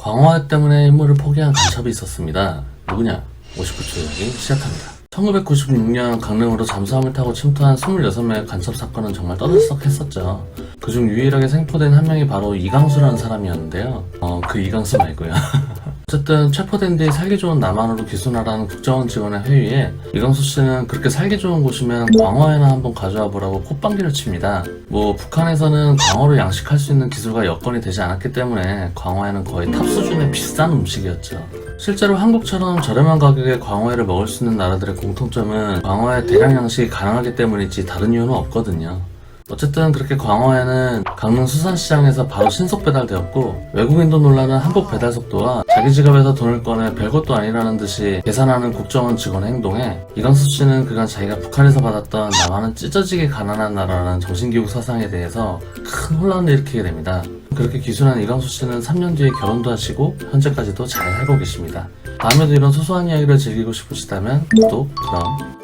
광화해 때문에 임무를 포기한 간첩이 있었습니다. 누구냐? 59초 이야기 시작합니다. 1996년 강릉으로 잠수함을 타고 침투한 26명의 간첩 사건은 정말 떠들썩했었죠. 그중 유일하게 생포된 한 명이 바로 이강수라는 사람이었는데요. 어, 그 이강수 말고요. 어쨌든 체포된 뒤 살기 좋은 남한으로 귀순하라는 국정원 직원의 회의에 이강수 씨는 그렇게 살기 좋은 곳이면 광어에나 한번 가져와 보라고 콧방귀를 칩니다. 뭐 북한에서는 광어를 양식할 수 있는 기술과 여건이 되지 않았기 때문에 광어에는 거의 탑 수준의 비싼 음식이었죠. 실제로 한국처럼 저렴한 가격에 광어회를 먹을 수 있는 나라들의 공통점은 광어회 대량 양식이 가능하기 때문이지 다른 이유는 없거든요. 어쨌든 그렇게 광어회는 강릉 수산시장에서 바로 신속 배달되었고 외국인도 놀라는 한국 배달 속도와 자기 지갑에서 돈을 꺼내 별것도 아니라는 듯이 계산하는 국정원 직원의 행동에 이강수 씨는 그간 자기가 북한에서 받았던 남한은 찢어지게 가난한 나라라는 정신교육 사상에 대해서 큰 혼란을 일으키게 됩니다. 그렇게 기순한 이강수 씨는 3년 뒤에 결혼도 하시고 현재까지도 잘 살고 계십니다. 다음에도 이런 소소한 이야기를 즐기고 싶으시다면 구독, 그럼